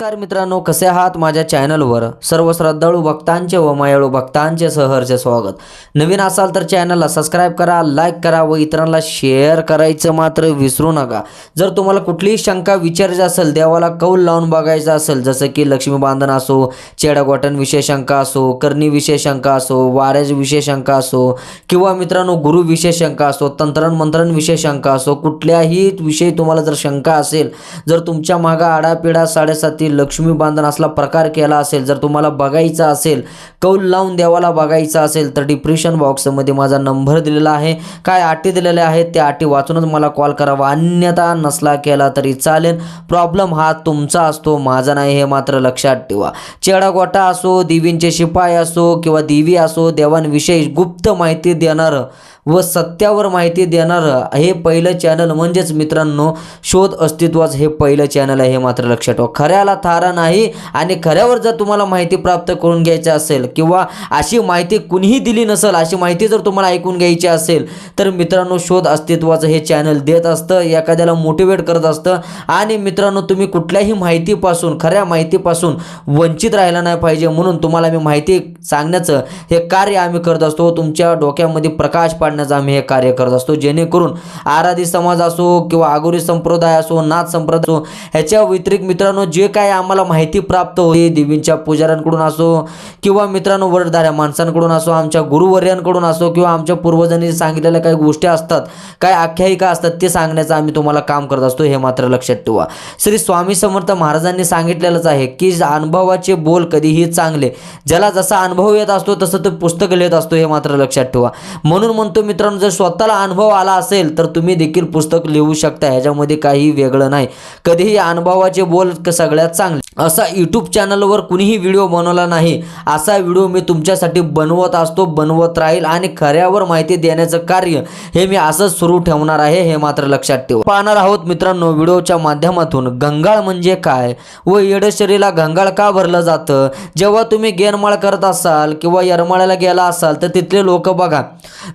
नमस्कार मित्रांनो कसे आहात माझ्या चॅनलवर? सर्व श्रद्धाळू भक्तांचे व मायाळू भक्तांचे सहर्ष स्वागत. नवीन असाल तर चॅनलला सबस्क्राईब करा लाईक करा व इतरांना शेअर करायचं मात्र विसरू नका. जर तुम्हाला कुठलीही शंका विचारायची असेल देवाला कौल लावून बघायचं असेल जसं की लक्ष्मी बांधन असो चेडागोटनविषयी शंका असो करणी शंका असो वाऱ्याविषयी शंका असो किंवा मित्रांनो गुरु शंका असो तंत्रण मंत्रण शंका असो कुठल्याही विषयी तुम्हाला जर शंका असेल जर तुमच्या मागं आडापिडा साडेसाती लक्ष्मी बांधन असला प्रकार केला असेल जर तुम्हाला बघायचा असेल कौल लावून देवाला बघायचा असेल तर डिप्रेशन बॉक्समध्ये माझा नंबर दिलेला आहे. काय अटी दिलेल्या आहेत त्या अटी वाचूनच मला कॉल करावा. अन्यथा नसला केला तरी चालेल. प्रॉब्लेम हा तुमचा असतो माझा नाही हे मात्र लक्षात ठेवा. चेडा गोटा असो देवींचे शिपाई असो किंवा देवी असो देवांविषयी गुप्त माहिती देणारं व सत्यावर माहिती देणारं हे पहिलं चॅनल म्हणजेच मित्रांनो शोध अस्तित्वाचं हे पहिलं चॅनल आहे हे मात्र लक्षात ठेवा. खऱ्याला थारा नाही आणि खऱ्यावर जर तुम्हाला माहिती प्राप्त करून घ्यायची असेल किंवा अशी माहिती कुणीही दिली नसेल अशी माहिती जर तुम्हाला ऐकून घ्यायची असेल तर मित्रांनो शोध अस्तित्वाचं हे चॅनल देत असतं एखाद्याला मोटिवेट करत असतं आणि मित्रांनो तुम्ही कुठल्याही माहितीपासून खऱ्या माहितीपासून वंचित राहिला नाही पाहिजे. म्हणून तुम्हाला मी माहिती सांगण्याचं हे कार्य आम्ही करत असतो. तुमच्या डोक्यामध्ये प्रकाश पाडण्याचं आम्ही हे कार्य करत असतो. जेणेकरून आराधी समाज असो किंवा आगोरी संप्रदाय असो नाथ संप्रदाय असो ह्याच्या व्यतिरिक्त मित्रांनो जे काय आम्हाला माहिती प्राप्त होते. देवींच्या पुजाऱ्यांकडून असो किंवा मित्रांनो वरधाऱ्या माणसांकडून असो आमच्या गुरुवर्यांकडून असो किंवा आमच्या पूर्वजांनी सांगितलेल्या काही गोष्टी असतात काय आख्यायिका असतात ते सांगण्याचं आम्ही तुम्हाला काम करत असतो. हे मात्र लक्षात ठेवा. श्री स्वामी समर्थ महाराजांनी सांगितलेलंच आहे की अनुभवाचे बोल कधीही चांगले ज्याला जसा अनुभव येत असतो तसं तो पुस्तक लिहित असतो हे मात्र लक्षात ठेवा. म्हणून म्हणतो मित्रांनो जर स्वतःला अनुभव आला असेल तर तुम्ही देखील पुस्तक लिहू शकता ह्याच्यामध्ये काही वेगळं नाही. कधीही अनुभवाचे बोल सगळ्यात चांगले असा यूट्यूब चॅनलवर कुणीही व्हिडिओ बनवला नाही. असा व्हिडिओ मी तुमच्यासाठी बनवत असतो बनवत राहील आणि खऱ्यावर माहिती देण्याचं कार्य हे मी असंच सुरू ठेवणार आहे हे मात्र लक्षात ठेवा. पाहणार आहोत मित्रांनो व्हिडिओच्या माध्यमातून गंगाळ म्हणजे काय व येडशरीला गंगाळ का भरलं जातं? जेव्हा तुम्ही गेनमाळ करत असाल किंवा येरमाळ्याला गेला असाल तर तिथले लोक बघा.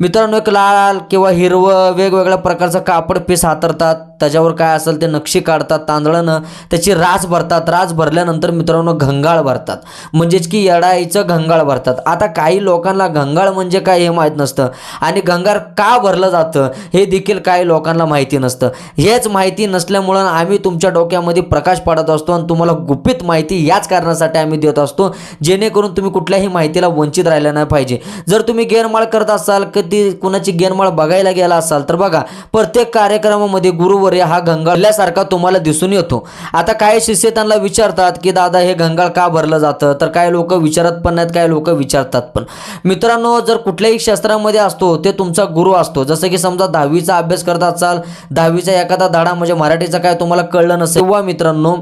मित्रांनो एक लाल किंवा हिरवं वेगवेगळ्या प्रकारचं कापड पीस हातरतात. त्याच्यावर काय असेल ते नक्षी काढतात तांदळानं त्याची रास भरतात रास भरल्यानंतर मित्रांनो घंगाळ भरतात. म्हणजेच की येडाईचं घंगाळ भरतात. आता काही लोकांना घंगाळ म्हणजे काय हे माहीत नसतं. आणि घंगाळ का भरलं जातं हे देखील काही लोकांना माहिती नसतं. हेच माहिती नसल्यामुळं आम्ही तुमच्या डोक्यामध्ये प्रकाश पाडत असतो आणि तुम्हाला गुपित माहिती याच कारणासाठी आम्ही देत असतो. जेणेकरून तुम्ही कुठल्याही माहितीला वंचित राहिलं नाही पाहिजे. जर तुम्ही गेरमाळ करत असाल कधी कुणाची गेरमाळ बघायला गेला असाल तर बघा प्रत्येक कार्यक्रमामध्ये गुरुवर्य हा घंगाळल्यासारखा तुम्हाला दिसून येतो. आता काही शिष्य त्यांना विचारतात की दादा हे घंगाळ का भरलं जातं? तर काही लोक विचारत पण नाहीत काही लोक विचारतात पण. मित्रांनो जर कुठल्याही शास्त्रामध्ये असतो ते तुमचा गुरु असतो. जसं की समजा दहावीचा अभ्यास करत असाल दहावीचा एखादा धाडा म्हणजे मराठीचा काय तुम्हाला कळलं नसेल. किंवा मित्रांनो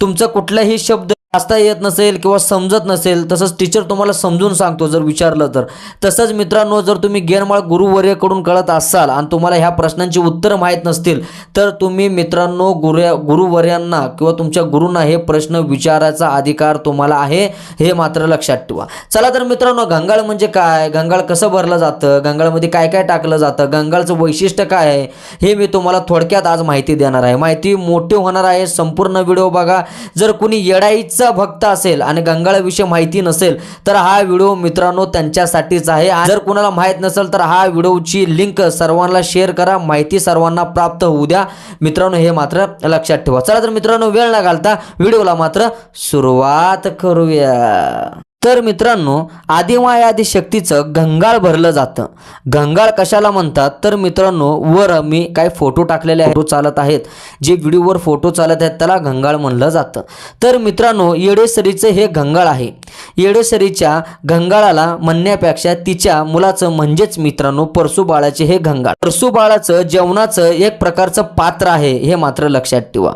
तुमचा कुठलाही शब्द वाचता येत नसेल किंवा समजत नसेल तसंच टीचर तुम्हाला समजून सांगतो जर विचारलं तर. तसंच मित्रांनो जर तुम्ही गेनमाळ गुरुवर्यकडून कळत असाल आणि तुम्हाला ह्या प्रश्नांची उत्तरं माहीत नसतील तर तुम्ही मित्रांनो गुरुया गुरुवर्यांना किंवा तुमच्या गुरूंना हे प्रश्न विचारायचा अधिकार तुम्हाला आहे हे मात्र लक्षात ठेवा. चला तर मित्रांनो गंगाळ म्हणजे काय? गंगाळ कसं भरलं जातं? गंगाळमध्ये काय काय टाकलं जातं? गंगाळचं वैशिष्ट्य काय आहे? हे मी तुम्हाला थोडक्यात आज माहिती देणार आहे. माहिती मोठी होणार आहे. संपूर्ण व्हिडिओ बघा. जर कुणी येडाईचं भक्त असेल आणि गंगाळाविषयी माहिती नसेल तर हा व्हिडिओ मित्रांनो त्यांच्यासाठीच आहे. जर कुणाला माहीत नसेल तर हा व्हिडिओची लिंक सर्वांना शेअर करा. माहिती सर्वांना प्राप्त होऊ द्या. मित्रांनो हे मात्र लक्षात ठेवा. चला तर मित्रांनो वेळ न घालता व्हिडिओला मात्र सुरुवात करूया. तर मित्रांनो आदिमायादी शक्तीचं गंगाळ भरलं जातं. गंगाळ कशाला म्हणतात? तर मित्रांनो वर मी काय फोटो टाकलेले आहेत फोटो चालत आहेत. जे व्हिडिओवर फोटो चालत आहेत त्याला गंगाळ म्हणलं जातं. तर मित्रांनो येडेसरीचं हे गंगाळ आहे. येडेसरीच्या गंगाळाला म्हणण्यापेक्षा तिच्या मुलाचं म्हणजेच मित्रांनो परसुबाळाचे हे गंगाळ. परसुबाळाचं जेवणाचं एक प्रकारचं पात्र आहे हे मात्र लक्षात ठेवा.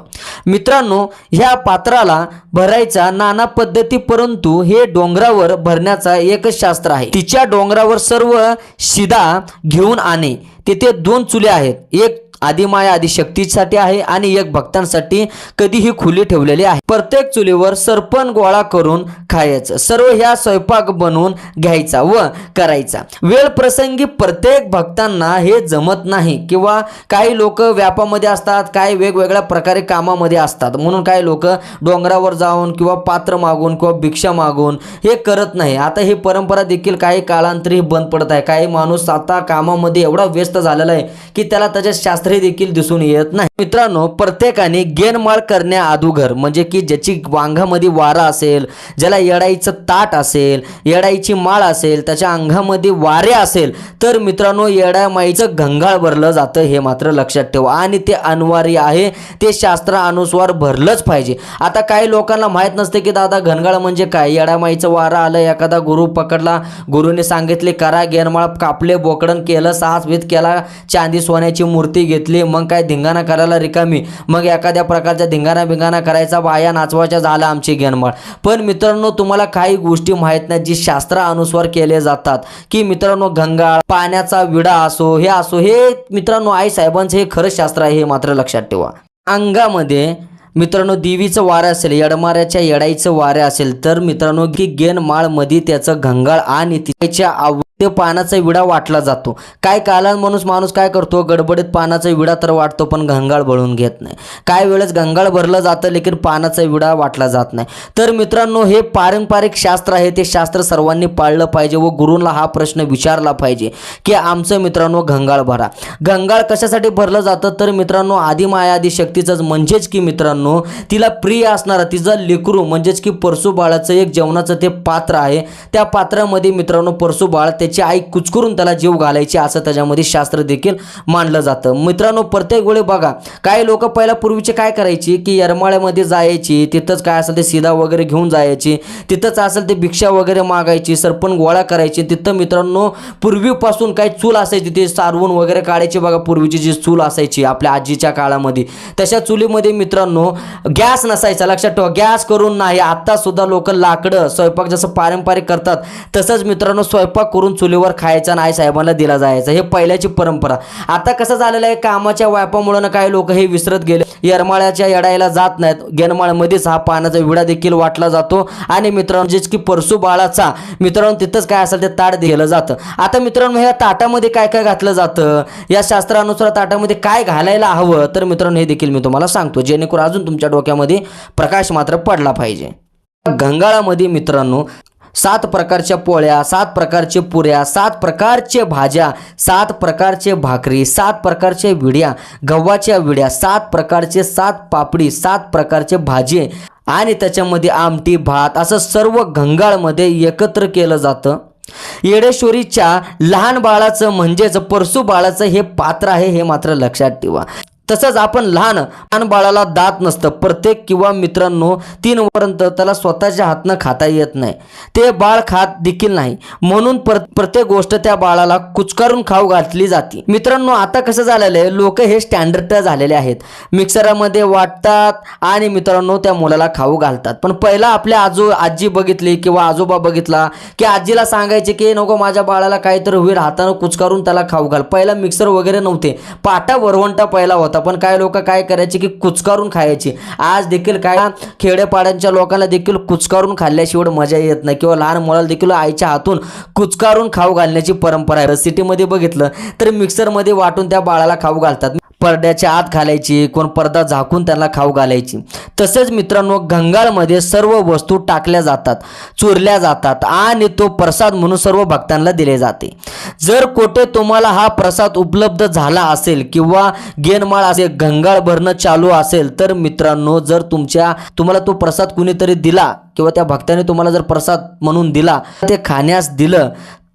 मित्रांनो ह्या पात्राला भरायचा नाना पद्धती परंतु हे डोंगर डोंगरावर भरण्याचा एकच शास्त्र आहे. तिच्या डोंगरावर सर्व शिदा घेऊन आणे. तेथे दोन चुले आहेत. एक आदिमाया आदिशक्तीसाठी आहे आणि एक भक्तांसाठी कधीही खुली ठेवलेली आहे. प्रत्येक चुलीवर सरपण गोळा करून खायचं. सर्व ह्या स्वयंपाक बनवून घ्यायचा व करायचा. वेळ प्रसंगी प्रत्येक भक्तांना हे जमत नाही किंवा काही लोक व्यापामध्ये असतात काही वेगवेगळ्या प्रकारे कामामध्ये असतात. म्हणून काही लोक डोंगरावर जाऊन किंवा पात्र मागून किंवा भिक्षा मागून हे करत नाही. आता ही परंपरा देखील काही काळांतरी बंद पडत आहे. काही माणूस आता कामामध्ये एवढा व्यस्त झालेला आहे की त्याला त्याच्या शास्त्र देखील दिसून येत नाही. मित्रांनो प्रत्येकाने गेनमाळ करण्या अदुगर म्हणजे की ज्याची वांगामध्ये वारा असेल ज्याला येडाईचं ताट असेल येडाईची माळ असेल त्याच्या अंगामध्ये वारे असेल तर मित्रांनो येडामाईचं घंगाळ भरलं जातं हे मात्र लक्षात ठेवा. आणि ते अनिवार्य आहे ते शास्त्रानुसार भरलंच पाहिजे. आता काही लोकांना माहीत नसते की दादा घनगाळ म्हणजे काय? येडामाईचं वारा आलं एखादा गुरु पकडला गुरुने सांगितले करा गेनमाळ कापले बोकडण केलं सास विध केला चांदी सोन्याची मूर्ती घेतली मग काय? धिंगाणा करायला रिकामी. मग एखाद्या प्रकारच्या धिंगाणा बिंगाणा करायचा बाया नाचवायच्या झाला आमची गेनमळ पण मित्रांनो तुम्हाला काही गोष्टी माहीत नाही जी शास्त्रानुसार केले जातात. की मित्रांनो गंगाळ पाण्याचा विडा असो हे असो हे मित्रांनो आई साहेबांचं हे खरं शास्त्र आहे हे मात्र लक्षात ठेवा. अंगामध्ये मित्रांनो देवीचं वारं असेल येडमाऱ्याच्या येडाईचं वारं असेल तर मित्रांनो की गेनमाळमध्ये त्याचं घंगाळ आणि तिच्या आव ते पानाचा विडा वाटला जातो. काय काला माणूस माणूस काय करतो? गडबडीत पानाचा विडा तर वाटतो पण घंगाळ भरून घेत नाही. काय वेळेस घंगाळ भरलं जातं लेकिन पानाचा विडा वाटला जात नाही. तर मित्रांनो हे पारंपरिक शास्त्र आहे. ते शास्त्र सर्वांनी पाळलं पाहिजे व गुरूंना हा प्रश्न विचारला पाहिजे की आमचं मित्रांनो घंगाळ भरा. घंगाळ कशासाठी भरलं जातं? तर मित्रांनो आदिमाया आदी शक्तीचंच. म्हणजेच की मित्रांनो तिला प्रिय असणारा तिचं लेकरू म्हणजेच की परसू बाळाचं एक जेवणाचं ते पात्र आहे. त्या पात्रामध्ये मित्रांनो परसू बाळ त्याची आई कुचकरून त्याला जीव घालायची असं त्याच्यामध्ये शास्त्र देखील मानलं जातं. मित्रांनो प्रत्येक वेळी बघा काही लोक पहिला पूर्वीचे काय करायची की यरमाळ्यामध्ये जायची तिथंच काय असेल ते सीधा वगैरे घेऊन जायची तिथंच असेल ते भिक्षा वगैरे मागायची सरपण गोळा करायची तिथं मित्रांनो पूर्वीपासून काही चूल असायची ते सारवून वगैरे काढायची बघा पूर्वीची जी चूल असायची आपल्या आजीच्या काळामध्ये. तशा चुलीमध्ये मित्रांनो गॅस नसायचा लक्षात ठेवा गॅस करून नाही आत्तासुद्धा लोक लाकडं स्वयंपाक जसं पारंपरिक करतात तसंच मित्रांनो स्वयंपाक करून चुलीवर खायचा नाही साहेबांना दिला जायचा. हे पहिल्याची परंपरा. आता कसं झालेलं आहे कामाच्या वायपामुळं ना काही लोक हे विसरत गेले. येरमाळ्याच्या येडायला जात नाहीत. गेनमाळमध्येच हा पाण्याचा विडा देखील वाटला जातो. आणि मित्रांनो जेच की परसू बाळाचा मित्रांनो तिथंच काय असेल ते ताट दिलं जातं. आता मित्रांनो ह्या ताटामध्ये काय काय घातलं जातं? या शास्त्रानुसार ताटामध्ये काय घालायला हवं? तर मित्रांनो हे देखील मी तुम्हाला सांगतो. जेणेकरून अजून तुमच्या डोक्यामध्ये प्रकाश मात्र पडला पाहिजे. गंगाळामध्ये मित्रांनो सात प्रकारच्या पोळ्या सात प्रकारचे पुऱ्या सात प्रकारचे भाज्या सात प्रकारचे भाकरी सात प्रकारचे विड्या गव्हाच्या विड्या सात प्रकारचे सात पापडी सात प्रकारचे भाजी आणि त्याच्यामध्ये आमटी भात असं सर्व घंगाळमध्ये एकत्र केलं जातं. येडेश्वरीच्या लहान बाळाचं म्हणजेच परसू बाळाचं हे पात्र आहे हे मात्र लक्षात ठेवा. तसंच आपण लहान लहान बाळाला दात नसतं. प्रत्येक किंवा मित्रांनो तीन पर्यंत त्याला स्वतःच्या हातनं खाता येत नाही. ते बाळ खात देखील नाही. म्हणून प्रत्येक गोष्ट त्या बाळाला कुचकारून खाऊ घातली जाते. मित्रांनो आता कसं झालेलं आहे? लोक हे स्टँडर्ड झालेले आहेत. मिक्सरामध्ये वाटतात आणि मित्रांनो त्या मुलाला खाऊ घालतात. पण पहिला आपल्या आजो आजी बघितली किंवा आजोबा बघितला की आजीला सांगायचे की नको माझ्या बाळाला काहीतरी होईल हातानं कुचकारून त्याला खाऊ घाल. पहिला मिक्सर वगैरे नव्हते. पाटा वरवंटा पहिला होता. पण काय लोक काय करायचे की कुचकारून खायचे. आज देखील काय खेडेपाड्यांच्या लोकांना देखील कुचकारून खाल्ल्याशिवाय मजा येत नाही. किंवा लहान मुलाला देखील आईच्या हातून कुचकारून खाऊ घालण्याची परंपरा आहे. सिटीमध्ये बघितलं तर मिक्सरमध्ये वाटून त्या बाळाला खाऊ घालतात. पडद्याच्या आत घालायची कोण पडदा झाकून त्यांना खाऊ घालायची. तसेच मित्रांनो गंगाळमध्ये सर्व वस्तू टाकल्या जातात चोरल्या जातात आणि तो प्रसाद म्हणून सर्व भक्तांना दिले जाते. जर कोठे तुम्हाला हा प्रसाद उपलब्ध झाला असेल किंवा गेनमाळ असेल गंगाळ भरणं चालू असेल तर मित्रांनो जर तुमच्या तुम्हाला तो प्रसाद कुणीतरी दिला किंवा त्या भक्ताने तुम्हाला जर प्रसाद म्हणून दिला ते खाण्यास दिलं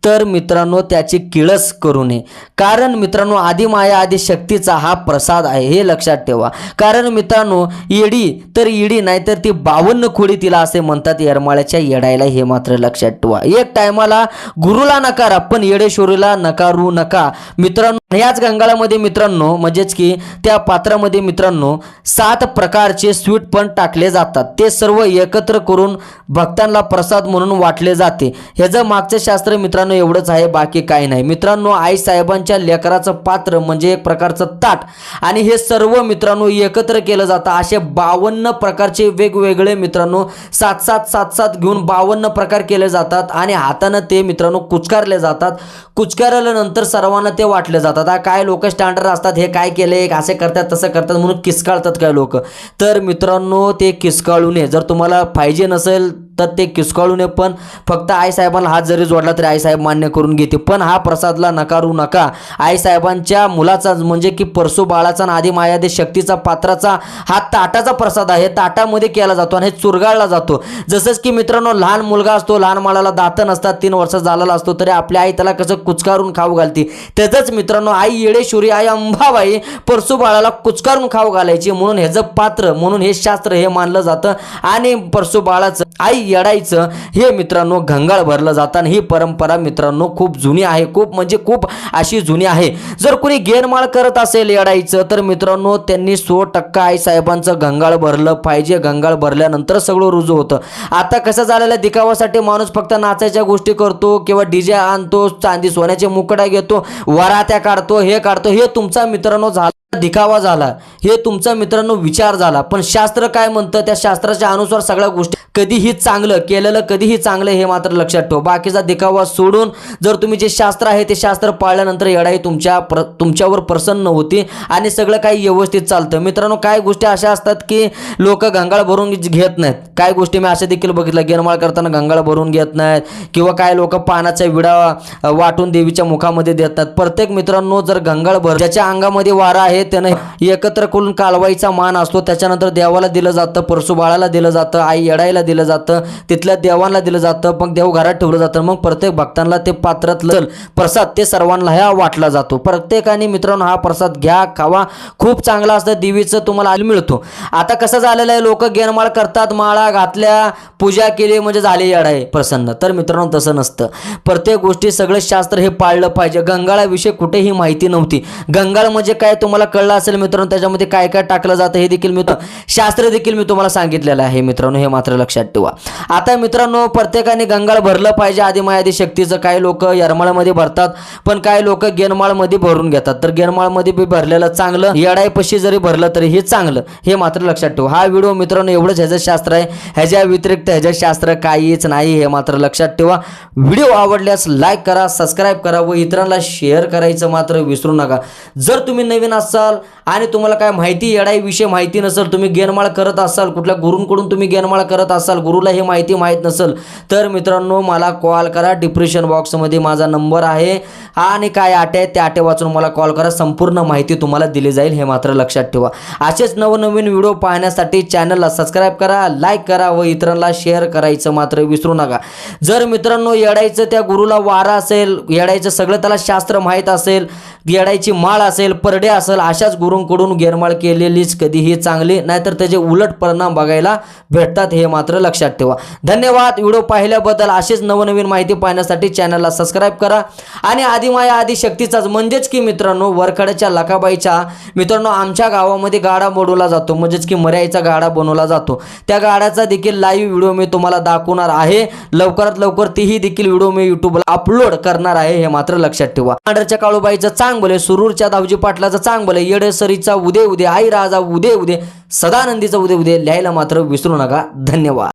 तर मित्रांनो त्याची किळस करू नये. कारण मित्रांनो आदिमाया आधी शक्तीचा हा प्रसाद आहे हे लक्षात ठेवा. कारण मित्रांनो येडी तर येडी नाहीतर ती बावन्न खोडी तिला असे म्हणतात येरमाळ्याच्या येडायला हे मात्र लक्षात ठेवा. एक टायमाला गुरुला नकारा पण येडेश्वरीला नकारू नका. मित्रांनो याच गंगाळामध्ये मित्रांनो म्हणजेच की त्या पात्रामध्ये मित्रांनो सात प्रकारचे स्वीट पण टाकले जातात. ते सर्व एकत्र करून भक्तांना प्रसाद म्हणून वाटले जाते. ह्याचं मागचं शास्त्र मित्रांनो मित्रांनो एवढंच आहे बाकी काही नाही. मित्रांनो आई साहेबांच्या लेकराचं पात्र म्हणजे एक प्रकारचं ताट. आणि हे सर्व मित्रांनो एकत्र केलं जातं. असे बावन्न प्रकारचे वेगवेगळे मित्रांनो सात सात सात सात घेऊन बावन्न प्रकार केले जातात. आणि हातानं ते मित्रांनो कुचकारले जातात. कुचकारल्यानंतर सर्वांना ते वाटले जातात. काय लोक स्टँडर्ड असतात? हे काय केले असे करतात तसं करतात म्हणून किसकाळतात काय लोक? तर मित्रांनो ते किसकाळू नये जर तुम्हाला पाहिजे नसेल तर ते किसकाळू नये पण फक्त आईसाहेबांना हात जरी जोडला तरी आईसाहेब मान्य करून घेते. पण हा प्रसादला नकारू नका. आईसाहेबांच्या मुलाचा म्हणजे की परसू बाळाचा आणि आदी मायादे शक्तीचा पात्राचा हा ताटाचा प्रसाद आहे. ताटामध्ये केला जातो आणि हे चुरगाळला जातो. जसंच की मित्रांनो लहान मुलगा असतो लहान मुलाला दातं नसतात तीन वर्ष झालेला असतो तरी आपली आई त्याला कसं कुचकारून खाऊ घालते? त्याचंच मित्रांनो आई येडेश्वरी आई अंबाबाई परसू बाळाला कुचकारून खाऊ घालायची. म्हणून ह्याचं पात्र म्हणून हे शास्त्र हे मानलं जातं. आणि परसू बाळाचं आई येडायचं. हे मित्रांनो घंगाळ भरलं जातं ही परंपरा मित्रांनो खूप जुनी आहे. खूप म्हणजे खूप अशी जुनी आहे. जर कोणी गेनमाळ करत असेल येडायचं तर मित्रांनो त्यांनी सो टक्का आई साहेबांचं घंगाळ भरलं पाहिजे. घंगाळ भरल्यानंतर सगळं रुजू होतं. आता कसं झालेलं दिखावासाठी माणूस फक्त नाचायच्या गोष्टी करतो किंवा डीजे आणतो चांदी सोन्याचे मुकडा घेतो वरात्या काढतो हे काढतो. हे तुमचा मित्रांनो झाला दिखावा झाला. हे तुमचा मित्रांनो विचार झाला. पण शास्त्र काय म्हणतं? त्या शास्त्राच्या अनुसार सगळ्या गोष्टी कधीही चांगलं केलेलं कधीही चांगलं हे मात्र लक्षात ठेव. बाकीचा दिखावा सोडून जर तुम्ही जे शास्त्र आहे ते शास्त्र पाळल्यानंतर येडाई तुमच्या प्र तुमच्यावर प्रसन्न होती आणि सगळं काही व्यवस्थित चालतं. मित्रांनो काय गोष्टी अशा असतात की लोक गंगाळ भरून घेत नाहीत. काय गोष्टी मी अशा देखील बघितलं गेनमाळ करताना गंगाळ भरून घेत नाहीत किंवा काय लोक पानाचा विडा वाटून देवीच्या मुखामध्ये देत नाहीत प्रत्येक मित्रांनो जर गंगाळ भर ज्याच्या अंगामध्ये वारा आहे त्यानं एकत्र करून कालवाईचा मान असतो. त्याच्यानंतर देवाला दिलं जातं परसुबाळाला दिलं जातं आई येडाईला दिलं जातं तिथल्या देवांना दिलं जातं मग देव घरात ठेवलं जातं मग प्रत्येक भक्तांना ते पात्रातलं प्रसाद ते सर्वांना ह्या वाटला जातो. प्रत्येकाने मित्रांनो हा प्रसाद घ्या खावा. खूप चांगला असतं देवीचं तुम्हाला आल मिळतो. आता कसं झालेलं आहे लोक गेनमाळ करतात माळा घातल्या पूजा केली म्हणजे झाली येडाय प्रसन्न. तर मित्रांनो तसं नसतं. प्रत्येक गोष्टी सगळं शास्त्र हे पाळलं पाहिजे. गंगाळाविषयी कुठेही माहिती नव्हती. गंगाळ म्हणजे काय? तुम्हाला कळलं असेल मित्रांनो त्याच्यामध्ये काय काय टाकलं जातं हे देखील मित्र शास्त्र देखील मी तुम्हाला सांगितलेलं आहे मित्रांनो हे मात्र लक्षात ठेवा. आता मित्रांनो प्रत्येकाने गंगाळ भरलं पाहिजे आधी मायादी शक्तीचं काही लोक यरमाळमध्ये भरतात पण काही लोक गेनमाळमध्ये भरून घेतात. तर गेनमाळमध्ये बी भरलेलं चांगलं येडायपशी जरी भरलं तरी हे चांगलं हे मात्र लक्षात ठेवा. हा व्हिडिओ मित्रांनो एवढंच ह्याचं शास्त्र आहे. ह्याच्या व्यतिरिक्त ह्याचं शास्त्र काहीच नाही हे मात्र लक्षात ठेवा. व्हिडिओ आवडल्यास लाईक करा सबस्क्राईब करा व इतरांना शेअर करायचं मात्र विसरू नका. जर तुम्ही नवीन असाल आणि तुम्हाला काय माहिती येडाईविषयी माहिती नसेल तुम्ही गेनमाळ करत असाल कुठल्या गुरूंकडून तुम्ही गेनमाळ करत असाल गुरुला हे माहिती माहीत नसेल तर मित्रांनो मला कॉल करा. डिप्रेशन बॉक्समध्ये माझा नंबर आहे आणि काय आटे आहेत त्या आटे वाचून मला कॉल करा. संपूर्ण माहिती तुम्हाला दिली जाईल हे मात्र लक्षात ठेवा. असेच नवनवीन व्हिडिओ पाहण्यासाठी चॅनलला सबस्क्राईब करा लाईक करा व इतरांना शेअर करायचं मात्र विसरू नका. जर मित्रांनो येडायचं त्या गुरुला वारा असेल येडायचं सगळं त्याला शास्त्र माहीत असेल येडायची माळ असेल परडे असेल अशाच गुरूंकडून गेरमाळ केलेलीच कधीही चांगली नाहीतर त्याचे उलट परिणाम बघायला भेटतात हे मात्र लक्षात ठेवा. धन्यवाद. व्हिडिओ पाहिल्याबद्दल असेच नवनवीन माहिती पाहण्यासाठी चॅनलला सबस्क्राईब करा. आणि आदिमाया आदी शक्तीचाच म्हणजेच की मित्रांनो वरखड्याच्या लकाबाईच्या मित्रांनो आमच्या गावामध्ये गाडा बनवला जातो. म्हणजेच की मर्याईचा गाडा बनवला जातो. त्या गाड्याचा देखील लाईव्ह व्हिडिओ मी तुम्हाला दाखवणार आहे. लवकरात लवकर तीही देखील व्हिडिओ मी युट्यूबला अपलोड करणार आहे हे मात्र लक्षात ठेवा. अंडरच्या काळूबाईचं चांग सुरूरच्या दावजी पाटलाचं चांग येडसरीचा उदे उदे आई राजा उदे उदे सदानंदीचा उदे उदे लिहायला मात्र विसरू नका. धन्यवाद.